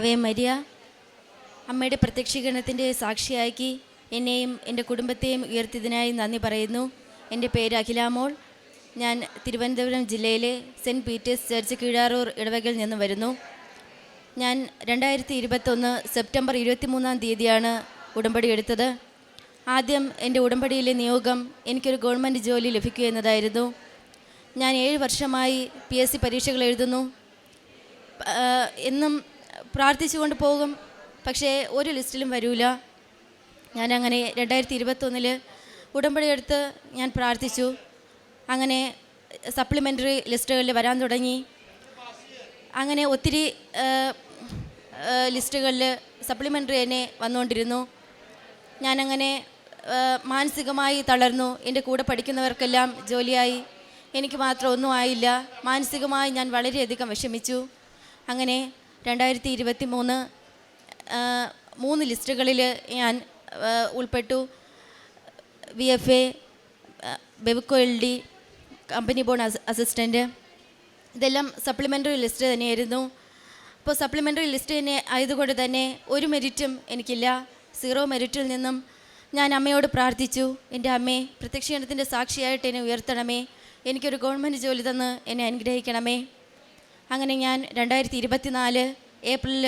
Ave Maria. അമ്മയുടെ പ്രത്യക്ഷീകരണത്തിന്റെ സാക്ഷിയാക്കി എന്നെയും എന്റെ കുടുംബത്തെയും ഉയർത്തിയതിനായി നന്ദി പറയുന്നു. എന്റെ പേര് അഖിലാമോൾ ഞാൻ തിരുവനന്തപുരം ജില്ലയിലെ സെന്റ് പീറ്റേഴ്സ് ചർച്ച് കീഴാറൂർ ഇടവകയിൽ നിന്ന് വരുന്നു. ഞാൻ രണ്ടായിരത്തി ഇരുപത്തൊന്ന് സെപ്റ്റംബർ ഇരുപത്തിമൂന്നാം തീയതിയാണ് ഉടമ്പടി എടുത്തത്. ആദ്യം എന്റെ ഉടമ്പടിയിലെ നിയോഗം എനിക്കൊരു ഗവൺമെന്റ് ജോലി ലഭിക്കുക എന്നതായിരുന്നു. ഞാൻ ഏഴ് വർഷമായി പി എസ് സി പരീക്ഷകൾ എഴുതുന്നു. എന്നും പ്രാർത്ഥിച്ചുകൊണ്ട് പോകും. പക്ഷേ ഒരു ലിസ്റ്റിലും വരൂല. ഞാനങ്ങനെ രണ്ടായിരത്തി ഇരുപത്തൊന്നിൽ ഉടമ്പടി എടുത്ത് ഞാൻ പ്രാർത്ഥിച്ചു. അങ്ങനെ സപ്ലിമെന്ററി ലിസ്റ്റുകളിൽ വരാൻ തുടങ്ങി. അങ്ങനെ ഒത്തിരി ലിസ്റ്റുകളിൽ സപ്ലിമെന്ററി തന്നെ വന്നുകൊണ്ടിരുന്നു. ഞാനങ്ങനെ മാനസികമായി തളർന്നു. എന്റെ കൂടെ പഠിക്കുന്നവർക്കെല്ലാം ജോലിയായി. എനിക്ക് മാത്രം ഒന്നും ആയില്ല. മാനസികമായി ഞാൻ വളരെയധികം വിഷമിച്ചു. അങ്ങനെ രണ്ടായിരത്തി ഇരുപത്തി മൂന്ന് മൂന്ന് ലിസ്റ്റുകളിൽ ഞാൻ ഉൾപ്പെട്ടു. V F A Bevco L D company bone assistant ഇതെല്ലാം സപ്ലിമെന്ററി ലിസ്റ്റ് തന്നെയായിരുന്നു. അപ്പോൾ സപ്ലിമെന്ററി ലിസ്റ്റ് തന്നെ ആയതുകൊണ്ട് തന്നെ ഒരു മെരിറ്റും എനിക്കില്ല. സീറോ മെരിറ്റിൽ നിന്നും ഞാൻ അമ്മയോട് പ്രാർത്ഥിച്ചു. എന്റെ അമ്മേ പ്രത്യക്ഷീണത്തിന്റെ സാക്ഷിയായിട്ട് എന്നെ ഉയർത്തണമേ. എനിക്കൊരു ഗവൺമെന്റ് ജോലി തന്ന് എന്നെ അനുഗ്രഹിക്കണമേ. അങ്ങനെ ഞാൻ രണ്ടായിരത്തി ഇരുപത്തിനാല് ഏപ്രിലിൽ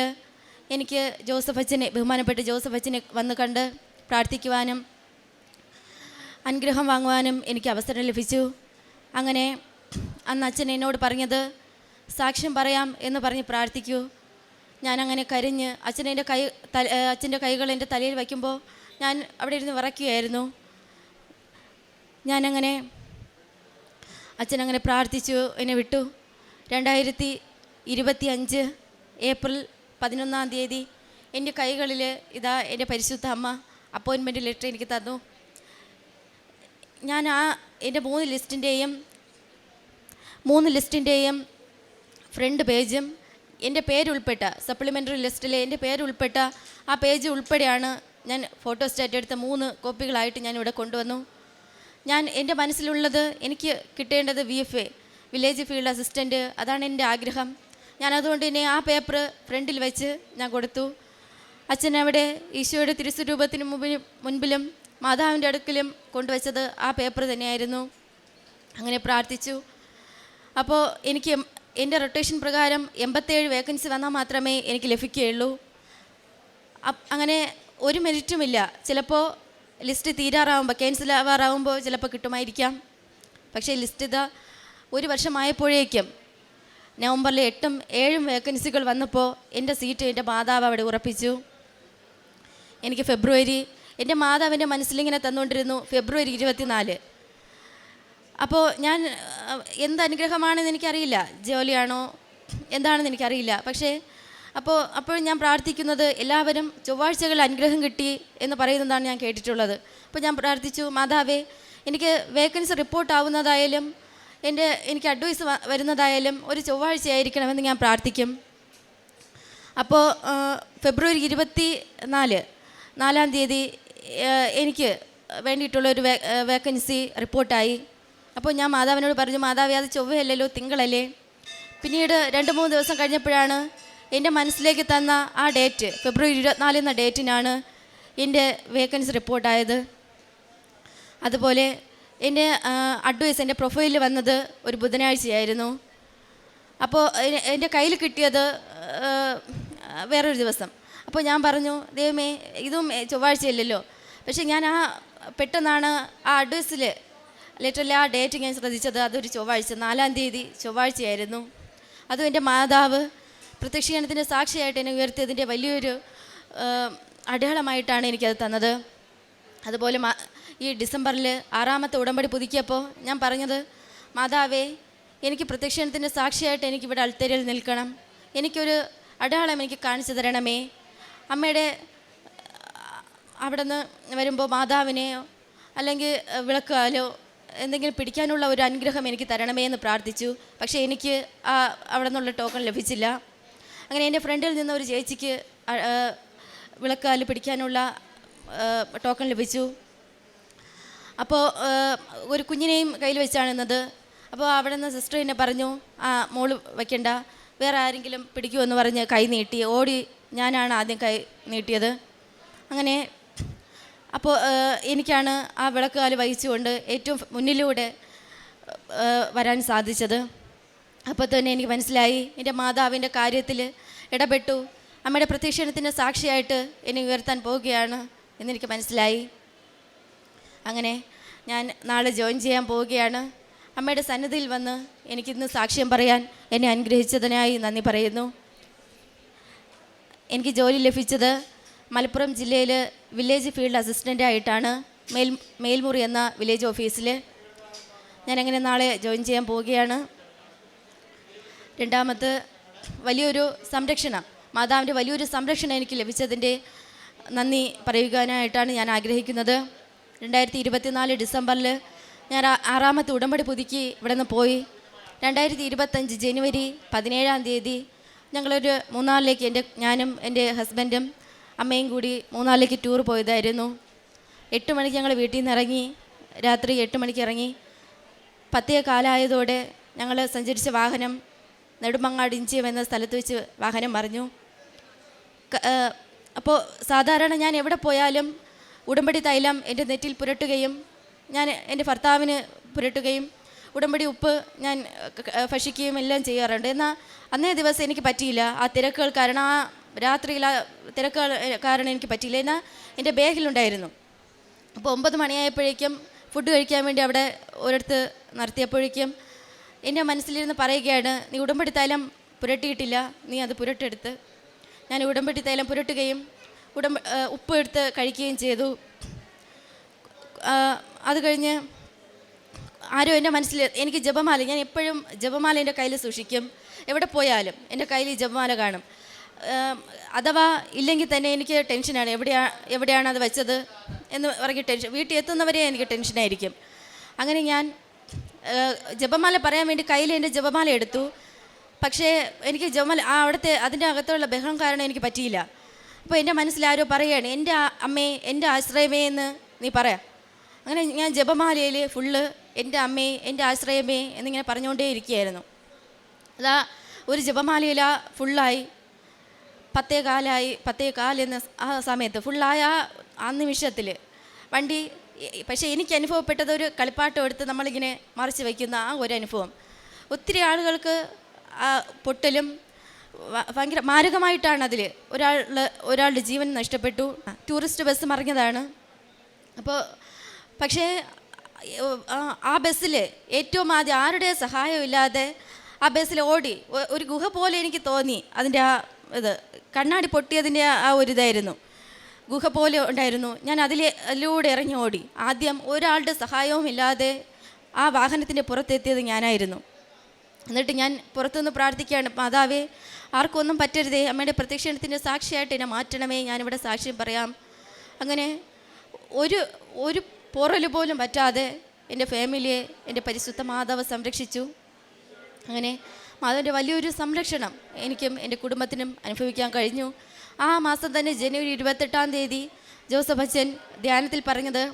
എനിക്ക് ജോസഫ് അച്ഛനെ ബഹുമാനപ്പെട്ട ജോസഫ് അച്ഛനെ വന്ന് കണ്ട് പ്രാർത്ഥിക്കുവാനും അനുഗ്രഹം വാങ്ങുവാനും എനിക്ക് അവസരം ലഭിച്ചു. അങ്ങനെ അന്ന് അച്ഛൻ എന്നോട് പറഞ്ഞത് സാക്ഷ്യം പറയാം എന്ന് പറഞ്ഞ് പ്രാർത്ഥിക്കൂ. ഞാൻ അങ്ങനെ അച്ഛനെന്റെ അച്ഛൻ കൈ തല അച്ഛന്റെ കൈകൾ എന്റെ തലയിൽ വയ്ക്കുമ്പോൾ ഞാൻ അവിടെ ഇരുന്ന് വിറയ്ക്കുകയായിരുന്നു. ഞാനങ്ങനെ അച്ഛനങ്ങനെ പ്രാർത്ഥിച്ചു എന്നെ വിട്ടു. രണ്ടായിരത്തി ഇരുപത്തി അഞ്ച് ഏപ്രിൽ പതിനൊന്നാം തീയതി എന്റെ കൈകളിൽ ഇതാ എന്റെ പരിശുദ്ധ അമ്മ അപ്പോയിൻമെന്റ് ലെറ്റർ എനിക്ക് തന്നു. ഞാൻ ആ എന്റെ മൂന്ന് ലിസ്റ്റിന്റെയും മൂന്ന് ലിസ്റ്റിന്റെയും ഫ്രണ്ട് പേജും എന്റെ പേരുൾപ്പെട്ട സപ്ലിമെന്ററി ലിസ്റ്റിലെ എന്റെ പേരുൾപ്പെട്ട ആ പേജ് ഉൾപ്പെടെയാണ് ഞാൻ ഫോട്ടോ സ്റ്റാറ്റ് എടുത്ത മൂന്ന് കോപ്പികളായിട്ട് ഞാൻ ഇവിടെ കൊണ്ടുവന്നു. ഞാൻ എന്റെ മനസ്സിലുള്ളത് എനിക്ക് കിട്ടേണ്ടത് V F A village field assistant അതാണ് എന്റെ ആഗ്രഹം. ഞാൻ അതുകൊണ്ട് തന്നെ ആ പേപ്പർ ഫ്രണ്ടിൽ വെച്ച് ഞാൻ കൊടുത്തു. അച്ഛൻ അവിടെ ഈശോയുടെ തിരുസ്വരൂപത്തിന് മുമ്പിൽ മുൻപിലും മാതാവിന്റെ അടുക്കലും കൊണ്ടുവച്ചത് ആ പേപ്പർ തന്നെയായിരുന്നു. അങ്ങനെ പ്രാർത്ഥിച്ചു. അപ്പോൾ എനിക്ക് എന്റെ റൊട്ടേഷൻ പ്രകാരം എൺപത്തേഴ് വേക്കൻസി വന്നാൽ മാത്രമേ എനിക്ക് ലഭിക്കുകയുള്ളൂ. അങ്ങനെ ഒരു മെറിറ്റുമില്ല ചിലപ്പോൾ ലിസ്റ്റ് തീരാറാവുമ്പോൾ ക്യാൻസൽ ആവാറാവുമ്പോൾ ചിലപ്പോൾ കിട്ടുമായിരിക്കാം. പക്ഷേ ലിസ്റ്റ് ഇതാ ഒരു വർഷമായപ്പോഴേക്കും നവംബറിൽ എട്ടും ഏഴും വേക്കൻസികൾ വന്നപ്പോൾ എന്റെ സീറ്റ് എന്റെ മാതാവ് അവിടെ ഉറപ്പിച്ചു. എനിക്ക് ഫെബ്രുവരി എന്റെ മാതാവിന്റെ മനസ്സിലിങ്ങനെ തന്നുകൊണ്ടിരുന്നു ഫെബ്രുവരി ഇരുപത്തിനാല്. അപ്പോൾ ഞാൻ എന്ത് അനുഗ്രഹമാണെന്ന് എനിക്കറിയില്ല. ജോലിയാണോ? എന്താണെന്ന് എനിക്കറിയില്ല. പക്ഷേ അപ്പോൾ അപ്പോൾ ഞാൻ പ്രാർത്ഥിക്കുന്നത് എല്ലാവരും ചൊവ്വാഴ്ചകൾ അനുഗ്രഹം കിട്ടി എന്ന് പറയുന്നതാണ് ഞാൻ കേട്ടിട്ടുള്ളത്. അപ്പോൾ ഞാൻ പ്രാർത്ഥിച്ചു മാതാവേ എനിക്ക് വേക്കൻസി റിപ്പോർട്ട് ആവുന്നതായാലും എന്റെ എനിക്ക് അഡ്വൈസ് വരുന്നതായാലും ഒരു ചൊവ്വാഴ്ചയായിരിക്കണമെന്ന് ഞാൻ പ്രാർത്ഥിക്കും. അപ്പോൾ ഫെബ്രുവരി ഇരുപത്തി നാല് നാലാം തീയതി എനിക്ക് വേണ്ടിയിട്ടുള്ള ഒരു വേ വേക്കൻസി റിപ്പോർട്ടായി. അപ്പോൾ ഞാൻ മാതാവിനോട് പറഞ്ഞു മാതാവേ അത് ചൊവ്വയല്ലല്ലോ തിങ്കളല്ലേ? പിന്നീട് രണ്ട് മൂന്ന് ദിവസം കഴിഞ്ഞപ്പോഴാണ് എന്റെ മനസ്സിലേക്ക് തന്ന ആ ഡേറ്റ് ഫെബ്രുവരി ഇരുപത്തിനാല് എന്ന ഡേറ്റിനാണ് എന്റെ വേക്കൻസി റിപ്പോർട്ടായത്. അതുപോലെ എന്റെ അഡ്വൈസ് എന്റെ പ്രൊഫൈലിൽ വന്നത് ഒരു ബുധനാഴ്ചയായിരുന്നു. അപ്പോൾ എന്റെ കയ്യിൽ കിട്ടിയത് വേറൊരു ദിവസം. അപ്പോൾ ഞാൻ പറഞ്ഞു ദൈവമേ ഇതും ചൊവ്വാഴ്ചയല്ലല്ലോ. പക്ഷേ ഞാൻ ആ പെട്ടെന്നാണ് ആ അഡ്വൈസിൽ ലെറ്ററിൽ ആ ഡേറ്റ് ഞാൻ ശ്രദ്ധിച്ചത്. അതൊരു ചൊവ്വാഴ്ച നാലാം തീയതി ചൊവ്വാഴ്ചയായിരുന്നു. അതും എന്റെ മാതാവ് പ്രത്യക്ഷീകരണത്തിന്റെ സാക്ഷിയായിട്ട് എന്നെ ഉയർത്തിയതിന്റെ വലിയൊരു അടയാളമായിട്ടാണ് എനിക്കത് തന്നത്. അതുപോലെ ഈ ഡിസംബറിൽ ആറാമത്തെ ഉടമ്പടി പുതുക്കിയപ്പോൾ ഞാൻ പറഞ്ഞത് മാതാവേ എനിക്ക് പ്രത്യക്ഷണത്തിന്റെ സാക്ഷിയായിട്ട് എനിക്കിവിടെ അൾത്തേരിയിൽ നിൽക്കണം. എനിക്കൊരു അടയാളം എനിക്ക് കാണിച്ചു തരണമേ. അമ്മയുടെ അവിടെ നിന്ന് വരുമ്പോൾ മാതാവിനെയോ അല്ലെങ്കിൽ വിളക്കാലോ എന്തെങ്കിലും പിടിക്കാനുള്ള ഒരു അനുഗ്രഹം എനിക്ക് തരണമേ എന്ന് പ്രാർത്ഥിച്ചു. പക്ഷേ എനിക്ക് ആ അവിടെ നിന്നുള്ള ടോക്കൺ ലഭിച്ചില്ല. അങ്ങനെ എന്റെ ഫ്രണ്ടിൽ നിന്ന് ഒരു ചേച്ചിക്ക് വിളക്കാൽ പിടിക്കാനുള്ള ടോക്കൺ ലഭിച്ചു. അപ്പോൾ ഒരു കുഞ്ഞിനെയും കയ്യിൽ വെച്ചാണ് നിന്നത് അപ്പോൾ അവിടെ നിന്ന് സിസ്റ്റർ എന്നെ പറഞ്ഞു ആ മോൾ വയ്ക്കണ്ട വേറെ ആരെങ്കിലും പിടിക്കുമെന്ന് പറഞ്ഞ് കൈ നീട്ടി. ഓടി ഞാനാണ് ആദ്യം കൈ നീട്ടിയത്. അങ്ങനെ അപ്പോൾ എനിക്കാണ് ആ വിളക്കുകാൽ വഹിച്ചുകൊണ്ട് ഏറ്റവും മുന്നിലൂടെ വരാൻ സാധിച്ചത്. അപ്പോൾ തന്നെ എനിക്ക് മനസ്സിലായി എന്റെ മാതാവിന്റെ കാര്യത്തിൽ ഇടപെട്ടു. അമ്മയുടെ പ്രത്യക്ഷണത്തിന്റെ സാക്ഷിയായിട്ട് എന്നെ ഉയർത്താൻ പോവുകയാണ് എന്നെനിക്ക് മനസ്സിലായി. അങ്ങനെ ഞാൻ നാളെ ജോയിൻ ചെയ്യാൻ പോവുകയാണ്. അമ്മയുടെ സന്നിധിയിൽ വന്ന് എനിക്കിന്ന് സാക്ഷ്യം പറയാൻ എന്നെ അനുഗ്രഹിച്ചതിനായി നന്ദി പറയുന്നു. എനിക്ക് ജോലി ലഭിച്ചത് മലപ്പുറം ജില്ലയിൽ വില്ലേജ് ഫീൽഡ് അസിസ്റ്റന്റ് ആയിട്ടാണ് മേൽ മേൽമുറി എന്ന വില്ലേജ് ഓഫീസിൽ ഞാനങ്ങനെ നാളെ ജോയിൻ ചെയ്യാൻ പോവുകയാണ്. രണ്ടാമത് വലിയൊരു സംരക്ഷണം മാതാവിന്റെ വലിയൊരു സംരക്ഷണം എനിക്ക് ലഭിച്ചതിന്റെ നന്ദി പറയുവാനായിട്ടാണ് ഞാൻ ആഗ്രഹിക്കുന്നത്. രണ്ടായിരത്തി ഇരുപത്തിനാല് ഡിസംബറിൽ ഞാൻ ആറാമത്തെ ഉടമ്പടി പുതുക്കി ഇവിടെ നിന്ന് പോയി. രണ്ടായിരത്തി ഇരുപത്തഞ്ച് ജനുവരി പതിനേഴാം തീയതി ഞങ്ങളൊരു മൂന്നാറിലേക്ക് എന്റെ ഞാനും എന്റെ ഹസ്ബൻഡും അമ്മയും കൂടി മൂന്നാറിലേക്ക് ടൂർ പോയതായിരുന്നു. എട്ട് മണിക്ക് ഞങ്ങൾ വീട്ടിൽ നിന്ന് ഇറങ്ങി രാത്രി എട്ട് മണിക്ക് ഇറങ്ങി. പത്തേ കാലമായതോടെ ഞങ്ങൾ സഞ്ചരിച്ച വാഹനം നെടുമങ്ങാട് ഇഞ്ചിയം എന്ന സ്ഥലത്ത് വെച്ച് വാഹനം മറിഞ്ഞു. അപ്പോൾ സാധാരണ ഞാൻ എവിടെ പോയാലും ഉടമ്പടി തൈലം എന്റെ നെറ്റിൽ പുരട്ടുകയും ഞാൻ എന്റെ ഭർത്താവിന് പുരട്ടുകയും ഉടമ്പടി ഉപ്പ് ഞാൻ ഭക്ഷിക്കുകയും എല്ലാം ചെയ്യാറുണ്ട്. എന്നാൽ അന്നേ ദിവസം എനിക്ക് പറ്റിയില്ല. ആ തിരക്കുകൾ കാരണം ആ രാത്രിയിൽ ആ തിരക്കുകൾ കാരണം എനിക്ക് പറ്റിയില്ല. എന്നാൽ എന്റെ ബാഗിലുണ്ടായിരുന്നു. അപ്പോൾ ഒമ്പത് മണിയായപ്പോഴേക്കും ഫുഡ് കഴിക്കാൻ വേണ്ടി അവിടെ ഒരിടത്ത് നടത്തിയപ്പോഴേക്കും എന്റെ മനസ്സിലിരുന്ന് പറയുകയാണ് നീ ഉടമ്പടി തൈലം പുരട്ടിയിട്ടില്ല. നീ അത് പുരട്ടെടുത്ത്. ഞാൻ ഉടമ്പടി തൈലം പുരട്ടുകയും ഉടമ്പ ഉപ്പ് എടുത്ത് കഴിക്കുകയും ചെയ്തു. അത് കഴിഞ്ഞ് ആരോ എന്റെ മനസ്സിൽ എനിക്ക് ജപമാല ഞാൻ എപ്പോഴും ജപമാല എന്റെ കയ്യിൽ സൂക്ഷിക്കും. എവിടെ പോയാലും എന്റെ കയ്യിൽ ജപമാല കാണും. അഥവാ ഇല്ലെങ്കിൽ തന്നെ എനിക്ക് ടെൻഷനാണ് എവിടെയാ എവിടെയാണ് അത് വെച്ചത് എന്ന് പറഞ്ഞ് ടെൻഷൻ വീട്ടിൽ എത്തുന്നവരെ എനിക്ക് ടെൻഷനായിരിക്കും അങ്ങനെ ഞാൻ ജപമാല പറയാൻ വേണ്ടി കയ്യിൽ എന്റെ ജപമാല എടുത്തു. പക്ഷേ എനിക്ക് ജപമാല ആ അവിടുത്തെ അതിന്റെ അകത്തുള്ള ബഹളം കാരണം എനിക്ക് പറ്റിയില്ല. അപ്പോൾ എന്റെ മനസ്സിലാരോ പറയുകയാണ് എന്റെ അമ്മേ എന്റെ ആശ്രയമേ എന്ന് നീ പറയാം. അങ്ങനെ ഞാൻ ജപമാലയിൽ ഫുള്ള് എന്റെ അമ്മേ എന്റെ ആശ്രയമേ എന്നിങ്ങനെ പറഞ്ഞുകൊണ്ടേ ഇരിക്കുകയായിരുന്നു. അതാ ഒരു ജപമാലയിൽ ആ ഫുള്ളായി പത്തേ കാലായി പത്തേ കാൽ എന്ന ആ സമയത്ത് ഫുള്ളായ ആ- നിമിഷത്തിൽ വണ്ടി പക്ഷേ എനിക്ക് അനുഭവപ്പെട്ടത് ഒരു കളിപ്പാട്ടം എടുത്ത് നമ്മളിങ്ങനെ മറിച്ച് വയ്ക്കുന്ന ആ ഒരു അനുഭവം. ഒത്തിരി ആളുകൾക്ക് പൊട്ടലും ഭയങ്കര മാരകമായിട്ടാണ് അതിൽ ഒരാൾ ഒരാളുടെ ജീവൻ നഷ്ടപ്പെട്ടു. ടൂറിസ്റ്റ് ബസ് മറിഞ്ഞതാണ്. അപ്പോൾ പക്ഷേ ആ- ബസ്സിൽ ഏറ്റവും ആദ്യം ആരുടെ സഹായമില്ലാതെ ആ ബസ്സിൽ ഓടി ഒരു ഗുഹ പോലെ എനിക്ക് തോന്നി. അതിന്റെ ആ ഇത് കണ്ണാടി പൊട്ടിയതിന്റെ ആ ഒരു ഇതായിരുന്നു. ഗുഹ പോലെ ഉണ്ടായിരുന്നു. ഞാൻ അതിലെ അതിലൂടെ ഇറങ്ങി ഓടി. ആദ്യം ഒരാളുടെ സഹായവും ഇല്ലാതെ ആ വാഹനത്തിന്റെ പുറത്തെത്തിയത് ഞാനായിരുന്നു. എന്നിട്ട് ഞാൻ പുറത്തുനിന്ന് പ്രാർത്ഥിക്കുകയാണ് മാതാവേ ആർക്കൊന്നും പറ്റരുതേ. അമ്മയുടെ പ്രത്യക്ഷണത്തിന്റെ സാക്ഷിയായിട്ട് എന്നെ മാറ്റണമേ. ഞാനിവിടെ സാക്ഷ്യം പറയാം. അങ്ങനെ ഒരു ഒരു പോറൽ പോലും പറ്റാതെ എന്റെ ഫാമിലിയെ എന്റെ പരിശുദ്ധ മാതാവ് സംരക്ഷിച്ചു. അങ്ങനെ മാതാവിന്റെ വലിയൊരു സംരക്ഷണം എനിക്കും എന്റെ കുടുംബത്തിനും അനുഭവിക്കാൻ കഴിഞ്ഞു. ആ മാസം തന്നെ ജനുവരി ഇരുപത്തെട്ടാം തീയതി ജോസഫ് അച്ഛൻ ധ്യാനത്തിൽ പറഞ്ഞത്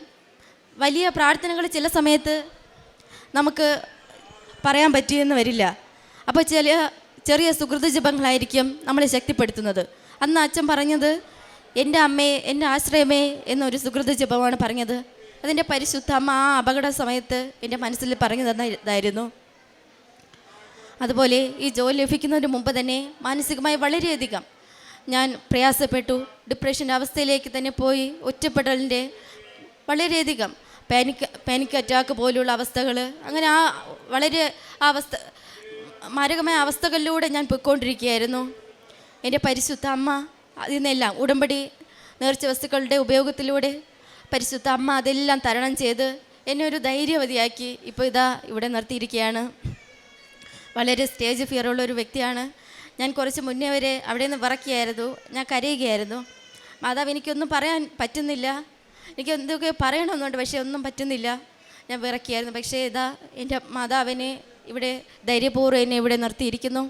വലിയ പ്രാർത്ഥനകൾ ചില സമയത്ത് നമുക്ക് പറയാൻ പറ്റിയെന്ന് വരില്ല. അപ്പോൾ ചില ചെറിയ സുഹൃത ജപങ്ങളായിരിക്കും നമ്മളെ ശക്തിപ്പെടുത്തുന്നത്. അന്ന് അച്ഛൻ പറഞ്ഞത് എന്റെ അമ്മേ എന്റെ ആശ്രയമേ എന്നൊരു സുഹൃത ജപമാണ് പറഞ്ഞത്. അതിന്റെ പരിശുദ്ധ അമ്മ ആ അപകട സമയത്ത് എന്റെ മനസ്സിൽ പറഞ്ഞു തന്ന ഇതായിരുന്നു അതുപോലെ ഈ ജോലി ലഭിക്കുന്നതിന് മുമ്പ് തന്നെ മാനസികമായി വളരെയധികം ഞാൻ പ്രയാസപ്പെട്ടു. ഡിപ്രഷന്റെ അവസ്ഥയിലേക്ക് തന്നെ പോയി. ഒറ്റപ്പെടലിന്റെ വളരെയധികം പാനിക് പാനിക് അറ്റാക്ക് പോലുള്ള അവസ്ഥകൾ അങ്ങനെ ആ വളരെ ആ അവസ്ഥ മാരകമായ അവസ്ഥകളിലൂടെ ഞാൻ പൊയ്ക്കൊണ്ടിരിക്കുകയായിരുന്നു. എന്റെ പരിശുദ്ധ അമ്മ അതിൽ നിന്നെല്ലാം ഉടമ്പടി നേർച്ച വസ്തുക്കളുടെ ഉപയോഗത്തിലൂടെ പരിശുദ്ധ അമ്മ അതെല്ലാം തരണം ചെയ്ത് എന്നെ ഒരു ധൈര്യവതിയാക്കി ഇപ്പോൾ ഇതാ ഇവിടെ നിർത്തിയിരിക്കുകയാണ്. വളരെ സ്റ്റേജ് ഫിയർ ഉള്ള ഒരു വ്യക്തിയാണ്. ഞാൻ കുറച്ച് മുന്നേ വരെ അവിടെ നിന്ന് വിറക്കിയായിരുന്നു ഞാൻ കരയുകയായിരുന്നു. മാതാവ് എനിക്കൊന്നും പറയാൻ പറ്റുന്നില്ല. എനിക്ക് എന്തൊക്കെ പറയണമെന്നുണ്ട് പക്ഷേ ഒന്നും പറ്റുന്നില്ല. ഞാൻ വിറക്കിയായിരുന്നു. പക്ഷേ ഇതാ എന്റെ മാതാവിനെ ഇവിടെ ധൈര്യപൂർവം എന്നെ ഇവിടെ നിർത്തിയിരിക്കുന്നു.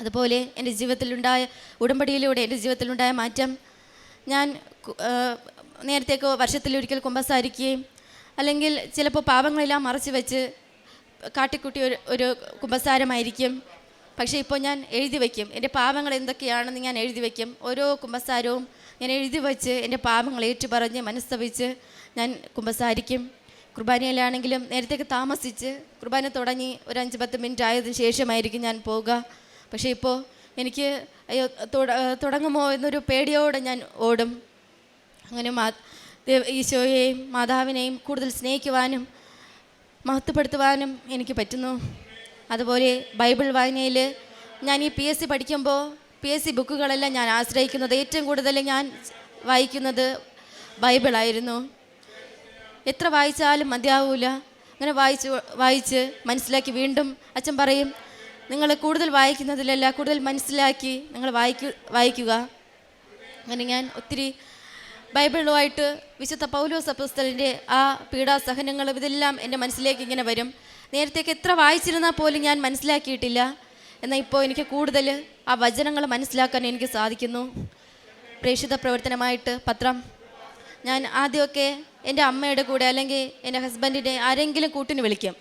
അതുപോലെ എന്റെ ജീവിതത്തിലുണ്ടായ ഉടമ്പടിയിലൂടെ എന്റെ ജീവിതത്തിലുണ്ടായ മാറ്റം. ഞാൻ നേരത്തേക്ക് വർഷത്തിലൊരിക്കൽ കുമ്പസാരിക്കുകയും അല്ലെങ്കിൽ ചിലപ്പോൾ പാപങ്ങളെല്ലാം മറച്ചു വെച്ച് കാട്ടിക്കുട്ടി ഒരു ഒരു കുമ്പസാരമായിരിക്കും. പക്ഷേ ഇപ്പോൾ ഞാൻ എഴുതി വയ്ക്കും. എന്റെ പാപങ്ങൾ എന്തൊക്കെയാണെന്ന് ഞാൻ എഴുതി വയ്ക്കും. ഓരോ കുമ്പസാരവും ഞാൻ എഴുതി വച്ച് എന്റെ പാപങ്ങൾ ഏറ്റുപറഞ്ഞ് മനസ്തപിച്ച് ഞാൻ കുമ്പസാരിക്കും. കുർബാനയിലാണെങ്കിലും നേരത്തേക്ക് താമസിച്ച് കുർബാന തുടങ്ങി ഒരു അഞ്ച് പത്ത് മിനിറ്റ് ആയതിനു ശേഷമായിരിക്കും ഞാൻ പോവുക. പക്ഷേ ഇപ്പോൾ എനിക്ക് അയ്യോ തുടങ്ങുമോ എന്നൊരു പേടിയോടെ ഞാൻ ഓടും. അങ്ങനെ മാ ഈശോയെയും മാതാവിനെയും കൂടുതൽ സ്നേഹിക്കുവാനും മഹത്വപ്പെടുത്തുവാനും എനിക്ക് പറ്റുന്നു. അതുപോലെ ബൈബിൾ വായനയിൽ ഞാൻ ഈ പി എസ് സി പഠിക്കുമ്പോൾ പി എസ് സി ബുക്കുകളെല്ലാം ഞാൻ ആശ്രയിക്കുന്നത്. ഏറ്റവും കൂടുതൽ ഞാൻ വായിക്കുന്നത് ബൈബിളായിരുന്നു. എത്ര വായിച്ചാലും മതിയാവൂല. അങ്ങനെ വായിച്ച് വായിച്ച് മനസ്സിലാക്കി വീണ്ടും അച്ഛൻ പറയും നിങ്ങൾ കൂടുതൽ വായിക്കുന്നതിലല്ല കൂടുതൽ മനസ്സിലാക്കി നിങ്ങൾ വായിക്കു വായിക്കുക. അങ്ങനെ ഞാൻ ഒത്തിരി ബൈബിളുമായിട്ട് വിശുദ്ധ പൗലോസ് അപ്പസ്തലിന്റെ ആ പീഡാസഹനങ്ങളും ഇതെല്ലാം എന്റെ മനസ്സിലേക്ക് ഇങ്ങനെ വരും. നേരത്തേക്ക് എത്ര വായിച്ചിരുന്നാൽ പോലും ഞാൻ മനസ്സിലാക്കിയിട്ടില്ല. എന്നാൽ ഇപ്പോൾ എനിക്ക് കൂടുതൽ ആ വചനങ്ങൾ മനസ്സിലാക്കാൻ എനിക്ക് സാധിക്കുന്നു. പ്രേക്ഷിത പ്രവർത്തനമായിട്ട് പത്രം. ഞാൻ ആദ്യമൊക്കെ എന്റെ അമ്മയുടെ കൂടെ അല്ലെങ്കിൽ എന്റെ ഹസ്ബൻഡിന്റെ ആരെങ്കിലും കൂട്ടിന് വിളിക്കും.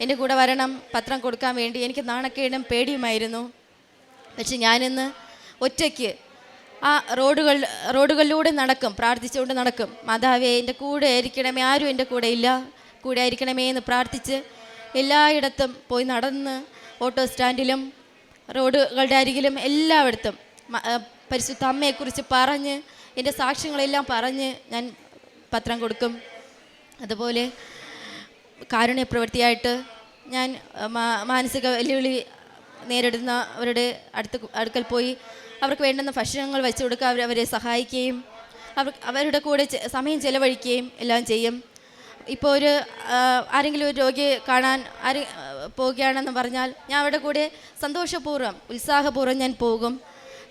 എന്റെ കൂടെ വരണം പത്രം കൊടുക്കാൻ വേണ്ടി. എനിക്ക് നാണക്കേടും പേടിയുമായിരുന്നു. പക്ഷെ ഞാനിന്ന് ഒറ്റയ്ക്ക് ആ റോഡുകൾ റോഡുകളിലൂടെ നടക്കും പ്രാർത്ഥിച്ചുകൊണ്ട് നടക്കും. മാതാവേ എന്റെ കൂടെ ആയിരിക്കണമേ ആരും എന്റെ കൂടെ ഇല്ല. കൂടെ ആയിരിക്കണമേ എന്ന് പ്രാർത്ഥിച്ച് എല്ലായിടത്തും പോയി നടന്ന് ഓട്ടോ സ്റ്റാൻഡിലും റോഡുകളുടെ അരികിലും എല്ലായിടത്തും പരിശുദ്ധ അമ്മയെക്കുറിച്ച് പറഞ്ഞ് എന്റെ സാക്ഷ്യങ്ങളെല്ലാം പറഞ്ഞ് ഞാൻ പത്രം കൊടുക്കും. അതുപോലെ കാരുണ്യ പ്രവൃത്തിയായിട്ട് ഞാൻ മാനസിക വെല്ലുവിളി നേരിടുന്നവരുടെ അടുത്ത് അടുക്കൽ പോയി അവർക്ക് വേണ്ടുന്ന ഭക്ഷണങ്ങൾ വെച്ച് കൊടുക്കുക അവർ അവരെ സഹായിക്കുകയും അവർ അവരുടെ കൂടെ സമയം ചെലവഴിക്കുകയും എല്ലാം ചെയ്യും. ഇപ്പോൾ ഒരു ആരെങ്കിലും ഒരു രോഗിയെ കാണാൻ ആര് പോവുകയാണെന്ന് പറഞ്ഞാൽ ഞാൻ അവിടെ കൂടെ സന്തോഷപൂർവം ഉത്സാഹപൂർവം ഞാൻ പോകും.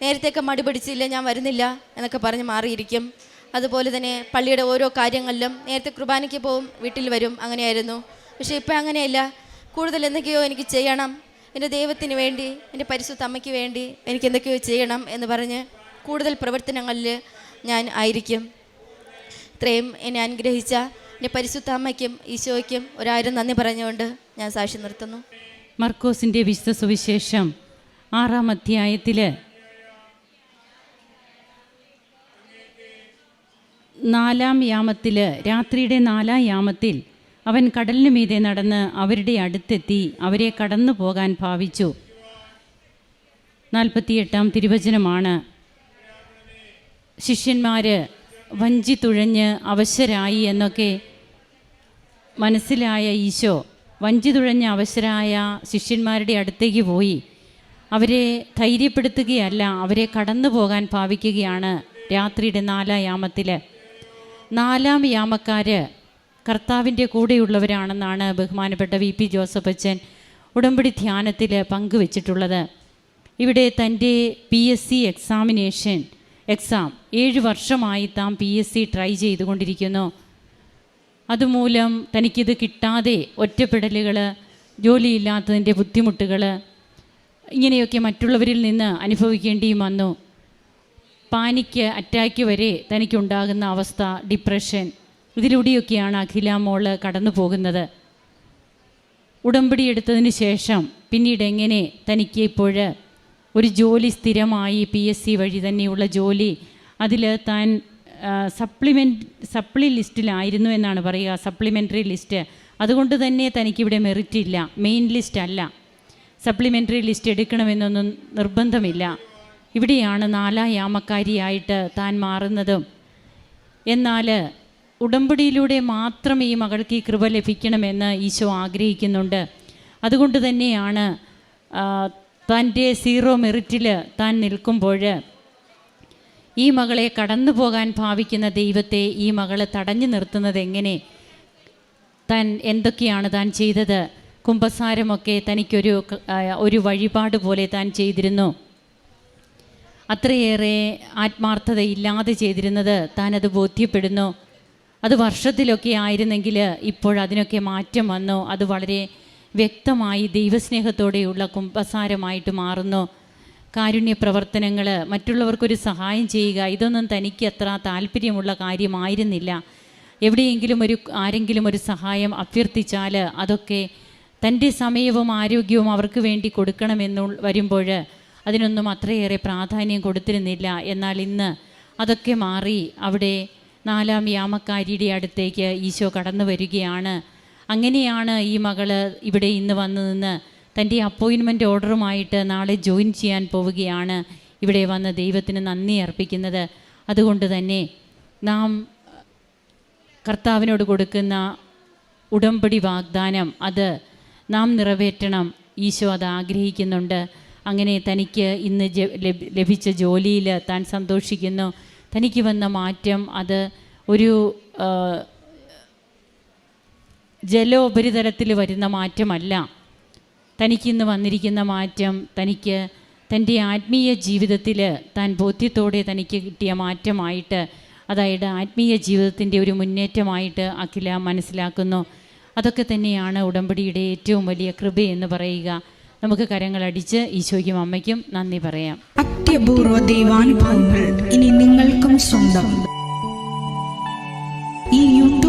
നേരത്തെയൊക്കെ മടി പിടിച്ചില്ല ഞാൻ വരുന്നില്ല എന്നൊക്കെ പറഞ്ഞ് മാറിയിരിക്കും. അതുപോലെ തന്നെ പള്ളിയുടെ ഓരോ കാര്യങ്ങളിലും നേരത്തെ കുർബാനയ്ക്ക് പോവും വീട്ടിൽ വരും അങ്ങനെയായിരുന്നു. പക്ഷേ ഇപ്പം അങ്ങനെയല്ല. കൂടുതൽ എന്തൊക്കെയോ എനിക്ക് ചെയ്യണം. എന്റെ ദൈവത്തിന് വേണ്ടി എന്റെ പരിശുദ്ധ അമ്മയ്ക്ക് വേണ്ടി എനിക്ക് എന്തൊക്കെയോ ചെയ്യണം എന്ന് പറഞ്ഞ് കൂടുതൽ പ്രവർത്തനങ്ങളിൽ ഞാൻ ആയിരിക്കും. ഇത്രയും എന്നെ അനുഗ്രഹിച്ച എന്റെ പരിശുദ്ധ അമ്മയ്ക്കും ഈശോയ്ക്കും ഒരായിരം നന്ദി പറഞ്ഞുകൊണ്ട് ഞാൻ സാക്ഷി നിർത്തുന്നു. മർക്കോസിന്റെ വിശുദ്ധ സുവിശേഷം ആറാം അധ്യായത്തിൽ നാലാം യാമത്തിൽ രാത്രിയുടെ നാലാം യാമത്തിൽ അവൻ കടലിനു മീതെ നടന്ന് അവരുടെ അടുത്തെത്തി അവരെ കടന്നു പോകാൻ ഭാവിച്ചു. നാൽപ്പത്തിയെട്ടാം തിരുവചനമാണ്. ശിഷ്യന്മാർ വഞ്ചി തുഴഞ്ഞ് അവശരായി എന്നൊക്കെ മനസ്സിലായ ഈശോ വഞ്ചി തുഴഞ്ഞ അവശരായ ശിഷ്യന്മാരുടെ അടുത്തേക്ക് പോയി. അവരെ ധൈര്യപ്പെടുത്തുകയല്ല അവരെ കടന്നു പോകാൻ ഭാവിക്കുകയാണ് രാത്രിയുടെ നാലാം യാമത്തിൽ നാലാം യാമക്കാർ കർത്താവിന്റെ കൂടെയുള്ളവരാണെന്നാണ് ബഹുമാനപ്പെട്ട വി പി ജോസഫ് അച്ഛൻ ഉടമ്പടി ധ്യാനത്തിൽ പങ്കുവച്ചിട്ടുള്ളത്. ഇവിടെ തന്റെ P S C examination exam ഏഴ് വർഷമായി താൻ പി എസ് സി ട്രൈ ചെയ്തുകൊണ്ടിരിക്കുന്നു. അതുമൂലം തനിക്കിത് കിട്ടാതെ ഒറ്റപ്പെടലുകൾ ജോലിയില്ലാത്തതിന്റെ ബുദ്ധിമുട്ടുകൾ ഇങ്ങനെയൊക്കെ മറ്റുള്ളവരിൽ നിന്ന് അനുഭവിക്കേണ്ടിയും വന്നു. പാനിക്ക് അറ്റാക്ക് വരെ തനിക്കുണ്ടാകുന്ന അവസ്ഥ ഡിപ്രഷൻ ഇതിലൂടെയൊക്കെയാണ് അഖില മോൾ കടന്നു പോകുന്നത്. ഉടമ്പടി എടുത്തതിന് ശേഷം പിന്നീട് എങ്ങനെ തനിക്ക് ഇപ്പോൾ ഒരു ജോലി സ്ഥിരമായി പി എസ് സി വഴി തന്നെയുള്ള ജോലി അതിൽ താൻ സപ്ലിമെന്റ് സപ്ലി ലിസ്റ്റിലായിരുന്നു എന്നാണ് പറയുക സപ്ലിമെന്ററി ലിസ്റ്റ് അതുകൊണ്ട് തന്നെ തനിക്കിവിടെ മെറിറ്റ് ഇല്ല മെയിൻ ലിസ്റ്റ് അല്ല. സപ്ലിമെന്ററി ലിസ്റ്റ് എടുക്കണമെന്നൊന്നും നിർബന്ധമില്ല. ഇവിടെയാണ് നാലായാമക്കാരിയായിട്ട് താൻ മാറുന്നതും. എന്നാൽ ഉടമ്പടിയിലൂടെ മാത്രം ഈ മകൾക്ക് ഈ കൃപ ലഭിക്കണമെന്ന് ഈശോ ആഗ്രഹിക്കുന്നുണ്ട്. അതുകൊണ്ട് തന്നെയാണ് തന്റെ സീറോ മെറിറ്റിൽ താൻ നിൽക്കുമ്പോൾ ഈ മകളെ കടന്നു പോകാൻ ഭാവിക്കുന്ന ദൈവത്തെ ഈ മകളെ തടഞ്ഞു നിർത്തുന്നത് എങ്ങനെ? താൻ എന്തൊക്കെയാണ് താൻ ചെയ്തത്? കുംഭസാരമൊക്കെ തനിക്കൊരു ഒരു വഴിപാട് പോലെ താൻ ചെയ്തിരുന്നു. അത്രയേറെ ആത്മാർത്ഥതയില്ലാതെ ചെയ്തിരുന്നത് താൻ അത് ബോധ്യപ്പെടുന്നു. അത് വർഷത്തിലൊക്കെ ആയിരുന്നെങ്കിൽ ഇപ്പോഴതിനൊക്കെ മാറ്റം വന്നു. അത് വളരെ വ്യക്തമായി ദൈവസ്നേഹത്തോടെയുള്ള കുംഭസാരമായിട്ട് മാറുന്നു. കാരുണ്യ പ്രവർത്തനങ്ങൾ മറ്റുള്ളവർക്കൊരു സഹായം ചെയ്യുക ഇതൊന്നും തനിക്ക് അത്ര താല്പര്യമുള്ള കാര്യമായിരുന്നില്ല. എവിടെയെങ്കിലും ഒരു ആരെങ്കിലും ഒരു സഹായം അഭ്യർത്ഥിച്ചാൽ അതൊക്കെ തന്റെ സമയവും ആരോഗ്യവും അവർക്ക് വേണ്ടി കൊടുക്കണമെന്നു വരുമ്പോൾ അതിനൊന്നും അത്രയേറെ പ്രാധാന്യം കൊടുത്തിരുന്നില്ല. എന്നാൽ ഇന്ന് അതൊക്കെ മാറി അവിടെ നാലാം യാമക്കാരിയുടെ അടുത്തേക്ക് ഈശോ കടന്നു വരികയാണ് അങ്ങനെയാണ് ഈ മകൾ ഇവിടെ ഇന്ന് വന്നു നിന്ന് തന്റെ അപ്പോയിൻമെന്റ് ഓർഡറുമായിട്ട് നാളെ ജോയിൻ ചെയ്യാൻ പോവുകയാണ് ഇവിടെ വന്ന ദൈവത്തിന് നന്ദി അർപ്പിക്കുന്നത്. അതുകൊണ്ട് തന്നെ നാം കർത്താവിനോട് കൊടുക്കുന്ന ഉടമ്പടി വാഗ്ദാനം അത് നാം നിറവേറ്റണം. ഈശോ അത് ആഗ്രഹിക്കുന്നുണ്ട്. അങ്ങനെ തനിക്ക് ഇന്ന് ലഭിച്ച ജോലിയിൽ താൻ സന്തോഷിക്കുന്നു. തനിക്ക് വന്ന മാറ്റം അത് ഒരു ജലോപരിതലത്തിൽ വരുന്ന മാറ്റമല്ല. തനിക്കിന്ന് വന്നിരിക്കുന്ന മാറ്റം തനിക്ക് തന്റെ ആത്മീയ ജീവിതത്തിൽ താൻ ബോധ്യത്തോടെ തനിക്ക് കിട്ടിയ മാറ്റമായിട്ട് അതായത് ആത്മീയ ജീവിതത്തിന്റെ ഒരു മുന്നേറ്റമായിട്ട് അഖില മനസ്സിലാക്കുന്നു. അതൊക്കെ തന്നെയാണ് ഉടമ്പടിയുടെ ഏറ്റവും വലിയ കൃപയെന്ന് പറയുക. നമുക്ക് കരങ്ങളടിച്ച് ഈശോയ്ക്കും അമ്മയ്ക്കും നന്ദി പറയാം. അത്യപൂർവ ദൈവാനുഭവങ്ങൾ ഇനി നിങ്ങൾക്കും സ്വന്തം. ഈ യൂട്യൂബ്